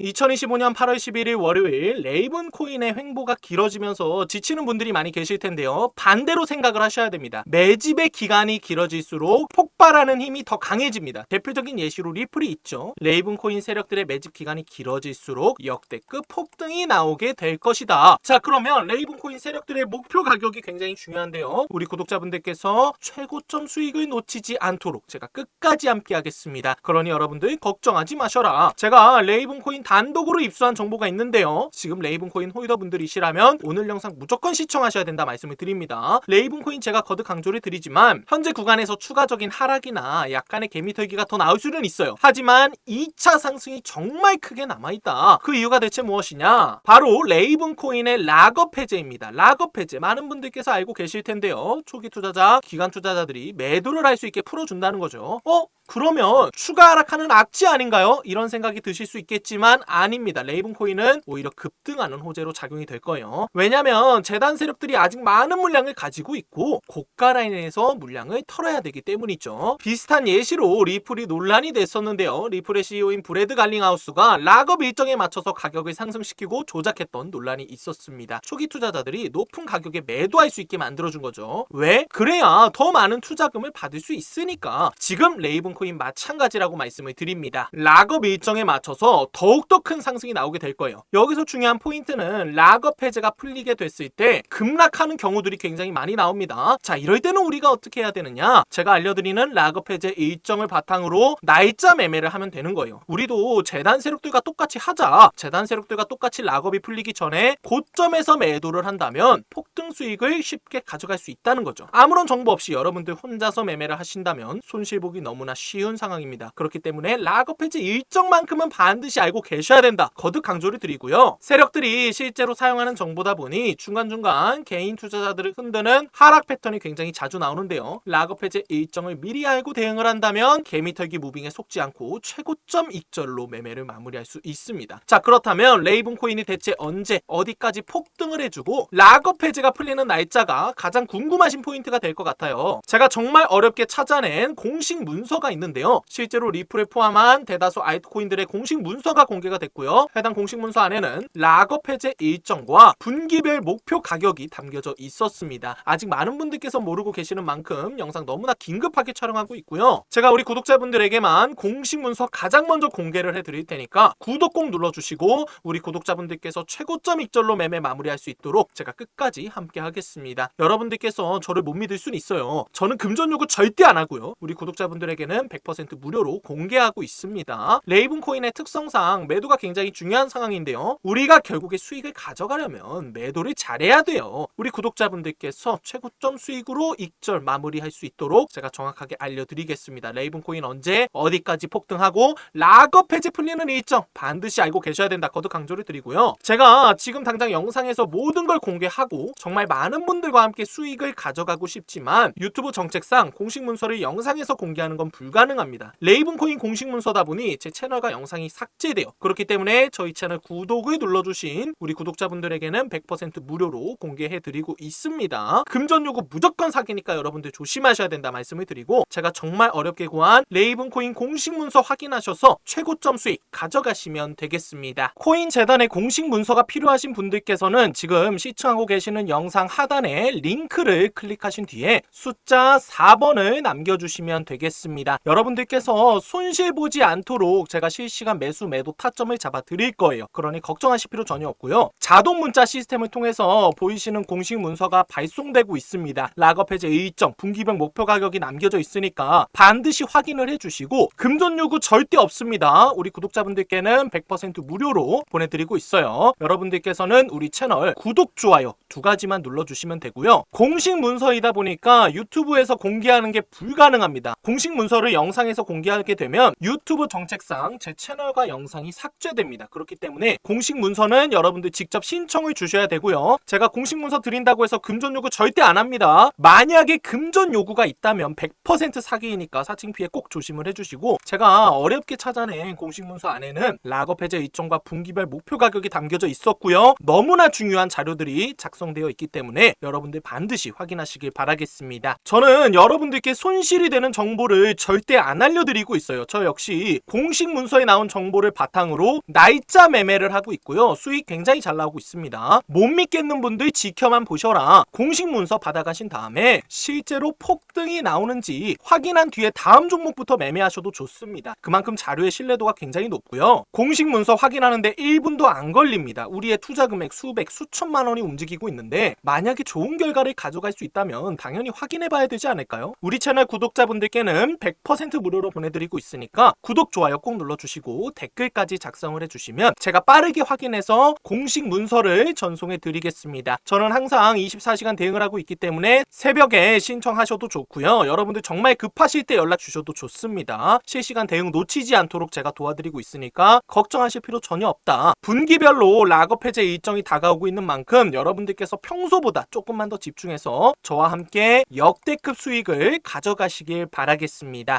2025년 8월 11일 월요일 레이븐 코인의 횡보가 길어지면서 지치는 분들이 많이 계실 텐데요. 반대로 생각을 하셔야 됩니다. 매집의 기간이 길어질수록 폭발하는 힘이 더 강해집니다. 대표적인 예시로 리플이 있죠. 레이븐 코인 세력들의 매집 기간이 길어질수록 역대급 폭등이 나오게 될 것이다. 자, 그러면 레이븐 코인 세력들의 목표 가격이 굉장히 중요한데요. 우리 구독자분들께서 최고점 수익을 놓치지 않도록 제가 끝까지 함께 하겠습니다. 그러니 여러분들 걱정하지 마셔라. 제가 레이븐 코인 단독으로 입수한 정보가 있는데요. 지금 레이븐 코인 홀더분들이시라면 오늘 영상 무조건 시청하셔야 된다 말씀을 드립니다. 레이븐 코인 제가 거듭 강조를 드리지만 현재 구간에서 추가적인 하락이나 약간의 개미털기가 더 나올 수는 있어요. 하지만 2차 상승이 정말 크게 남아있다. 그 이유가 대체 무엇이냐? 바로 레이븐 코인의 락업 해제입니다. 락업 해제 많은 분들께서 알고 계실 텐데요. 초기 투자자, 기간 투자자들이 매도를 할 수 있게 풀어준다는 거죠. 어? 그러면 추가 하락하는 악재 아닌가요? 이런 생각이 드실 수 있겠지만 아닙니다. 레이븐 코인은 오히려 급등하는 호재로 작용이 될 거예요. 왜냐면 재단 세력들이 아직 많은 물량을 가지고 있고 고가 라인에서 물량을 털어야 되기 때문이죠. 비슷한 예시로 리플이 논란이 됐었는데요. 리플의 CEO인 브래드 갈링하우스가 락업 일정에 맞춰서 가격을 상승시키고 조작했던 논란이 있었습니다. 초기 투자자들이 높은 가격에 매도할 수 있게 만들어준 거죠. 왜? 그래야 더 많은 투자금을 받을 수 있으니까 지금 레이븐 코인 마찬가지라고 말씀을 드립니다. 락업 일정에 맞춰서 더욱더 큰 상승이 나오게 될 거예요. 여기서 중요한 포인트는 락업 해제가 풀리게 됐을 때 급락하는 경우들이 굉장히 많이 나옵니다. 자, 이럴 때는 우리가 어떻게 해야 되느냐? 제가 알려드리는 락업 해제 일정을 바탕으로 날짜 매매를 하면 되는 거예요. 우리도 재단 세력들과 똑같이 하자. 재단 세력들과 똑같이 락업이 풀리기 전에 고점에서 매도를 한다면 폭등 수익을 쉽게 가져갈 수 있다는 거죠. 아무런 정보 없이 여러분들 혼자서 매매를 하신다면 손실 보기 너무나 쉬운 상황입니다. 그렇기 때문에 락업 해지 일정만큼은 반드시 알고 계셔야 된다. 거듭 강조를 드리고요. 세력들이 실제로 사용하는 정보다 보니 중간중간 개인 투자자들을 흔드는 하락 패턴이 굉장히 자주 나오는데요. 락업 해제 일정을 미리 알고 대응을 한다면 개미털기 무빙에 속지 않고 최고점 익절로 매매를 마무리할 수 있습니다. 자 그렇다면 레이븐 코인이 대체 언제 어디까지 폭등을 해주고 락업 해제가 풀리는 날짜가 가장 궁금하신 포인트가 될 것 같아요. 제가 정말 어렵게 찾아낸 공식 문서가 있는데요. 실제로 리플에 포함한 대다수 알트코인들의 공식 문서가 공개가 됐고요. 해당 공식 문서 안에는 락업 해제 일정과 분기별 목표 가격이 담겨져 있었습니다. 아직 많은 분들께서 모르고 계시는 만큼 영상 너무나 긴급하게 촬영하고 있고요. 제가 우리 구독자분들에게만 공식 문서 가장 먼저 공개를 해드릴 테니까 구독 꼭 눌러주시고 우리 구독자분들께서 최고점 익절로 매매 마무리할 수 있도록 제가 끝까지 함께 하겠습니다. 여러분들께서 저를 못 믿을 수는 있어요. 저는 금전 요구 절대 안 하고요. 우리 구독자분들에게는 100% 무료로 공개하고 있습니다. 레이븐 코인의 특성상 매도가 굉장히 중요한 상황인데요. 우리가 결국에 수익을 가져가려면 매도를 잘해야 돼요. 우리 구독자분들께서 최고점 수익으로 익절 마무리할 수 있도록 제가 정확하게 알려드리겠습니다. 레이븐 코인 언제 어디까지 폭등하고 락업 해제 풀리는 일정 반드시 알고 계셔야 된다. 거듭 강조를 드리고요. 제가 지금 당장 영상에서 모든 걸 공개하고 정말 많은 분들과 함께 수익을 가져가고 싶지만 유튜브 정책상 공식 문서를 영상에서 공개하는 건 불가 능합니다. 레이븐 코인 공식 문서다 보니 제 채널과 영상이 삭제돼요. 그렇기 때문에 저희 채널 구독을 눌러주신 우리 구독자분들에게는 100% 무료로 공개해드리고 있습니다. 금전 요구 무조건 사기니까 여러분들 조심하셔야 된다 말씀을 드리고 제가 정말 어렵게 구한 레이븐 코인 공식 문서 확인하셔서 최고점 수익 가져가시면 되겠습니다. 코인 재단의 공식 문서가 필요하신 분들께서는 지금 시청하고 계시는 영상 하단에 링크를 클릭하신 뒤에 숫자 4번을 남겨주시면 되겠습니다. 여러분들께서 손실 보지 않도록 제가 실시간 매수 매도 타점을 잡아 드릴 거예요. 그러니 걱정하실 필요 전혀 없고요. 자동 문자 시스템을 통해서 보이시는 공식 문서가 발송되고 있습니다. 락업 해제 일정, 분기별 목표 가격이 남겨져 있으니까 반드시 확인을 해주시고 금전 요구 절대 없습니다. 우리 구독자분들께는 100% 무료로 보내드리고 있어요. 여러분들께서는 우리 채널 구독, 좋아요 두 가지만 눌러주시면 되고요. 공식 문서이다 보니까 유튜브에서 공개하는 게 불가능합니다. 공식 문서를 영상에서 공개하게 되면 유튜브 정책상 제 채널과 영상이 삭제됩니다. 그렇기 때문에 공식 문서는 여러분들 직접 신청을 주셔야 되고요. 제가 공식 문서 드린다고 해서 금전 요구 절대 안 합니다. 만약에 금전 요구가 있다면 100% 사기이니까 사칭 피해 꼭 조심을 해주시고 제가 어렵게 찾아낸 공식 문서 안에는 락업 해제 일정과 분기별 목표 가격이 담겨져 있었고요. 너무나 중요한 자료들이 작성되어 있기 때문에 여러분들 반드시 확인하시길 바라겠습니다. 저는 여러분들께 손실이 되는 정보를 절 절대 안 알려드리고 있어요. 저 역시 공식 문서에 나온 정보를 바탕으로 날짜 매매를 하고 있고요. 수익 굉장히 잘 나오고 있습니다. 못 믿겠는 분들 지켜만 보셔라. 공식 문서 받아가신 다음에 실제로 폭등이 나오는지 확인한 뒤에 다음 종목부터 매매하셔도 좋습니다. 그만큼 자료의 신뢰도가 굉장히 높고요. 공식 문서 확인하는데 1분도 안 걸립니다. 우리의 투자 금액 수백, 수천만 원이 움직이고 있는데 만약에 좋은 결과를 가져갈 수 있다면 당연히 확인해 봐야 되지 않을까요? 우리 채널 구독자분들께는 100% 무료로 보내드리고 있으니까 구독, 좋아요 꼭 눌러주시고 댓글까지 작성을 해주시면 제가 빠르게 확인해서 공식 문서를 전송해 드리겠습니다. 저는 항상 24시간 대응을 하고 있기 때문에 새벽에 신청하셔도 좋고요. 여러분들 정말 급하실 때 연락 주셔도 좋습니다. 실시간 대응 놓치지 않도록 제가 도와드리고 있으니까 걱정하실 필요 전혀 없다. 분기별로 락업 해제 일정이 다가오고 있는 만큼 여러분들께서 평소보다 조금만 더 집중해서 저와 함께 역대급 수익을 가져가시길 바라겠습니다.